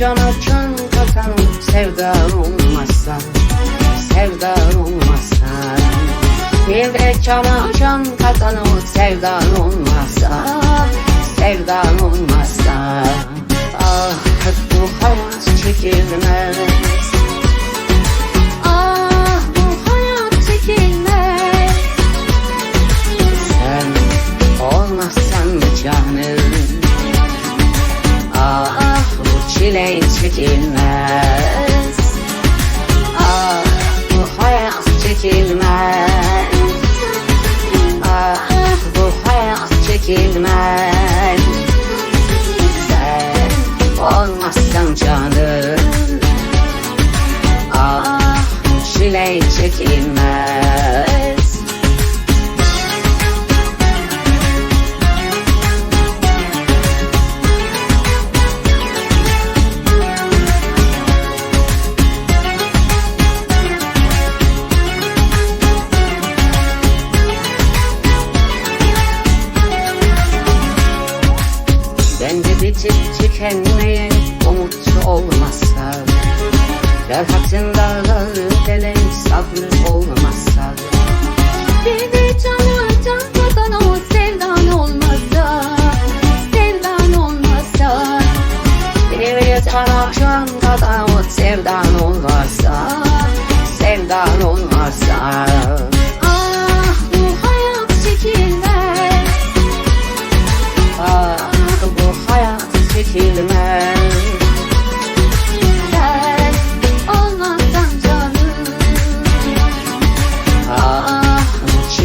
Cana can katan sevdan olmazsa Sevdan olmazsa. Bir de cana can katan sevdan olmazsa Sevdan olmazsa. Ah bu hayat çekilmez. Ah bu hayat çekilmez. Sen olmazsan canım bu çile çekilmez. Ah bu hayat çekilmez. Ah bu hayat çekilmez. Sen olmazsan canım. Ah çile çekilmez Bitip tükenmeye umut olmazsa Ferhat'ın dağları delen sabrı olmazsa de cana can katan o sevdan olmazsa Sevdan olmazsa Bir taraftan kadar o sevdan olmazsa Sevdan olmazsa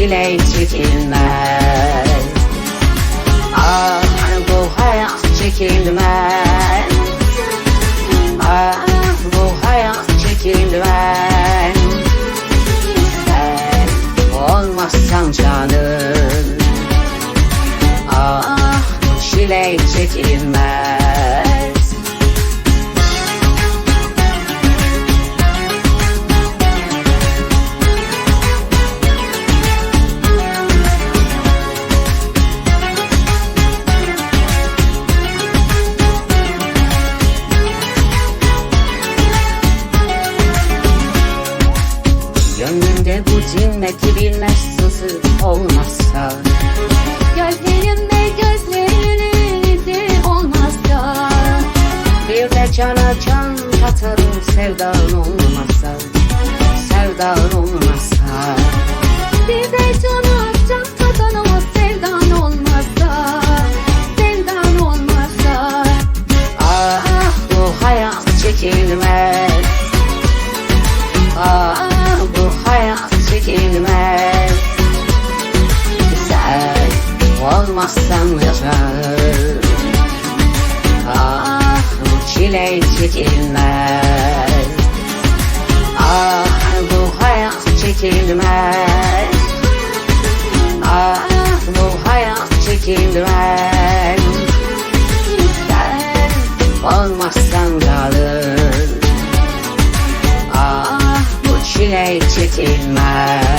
çile çekilmez. Ah bu hayat çekilmez. Ah bu hayat çekilmez. Sen olmazsan canım Gönlümde bu cinneti bilmez sızı olmazsa. Gözlerinde gözlerinde olmazsa. Bir de cana can katarım sevdan olmazsa. Sevdan olmazsa. Bir de cana olmazsan yaşarım Ah bu çile çekilmez. Ah bu hayat çekilmez. Ah bu hayat çekilmez. Sen olmazsan kalır. Ah bu çile çekilmez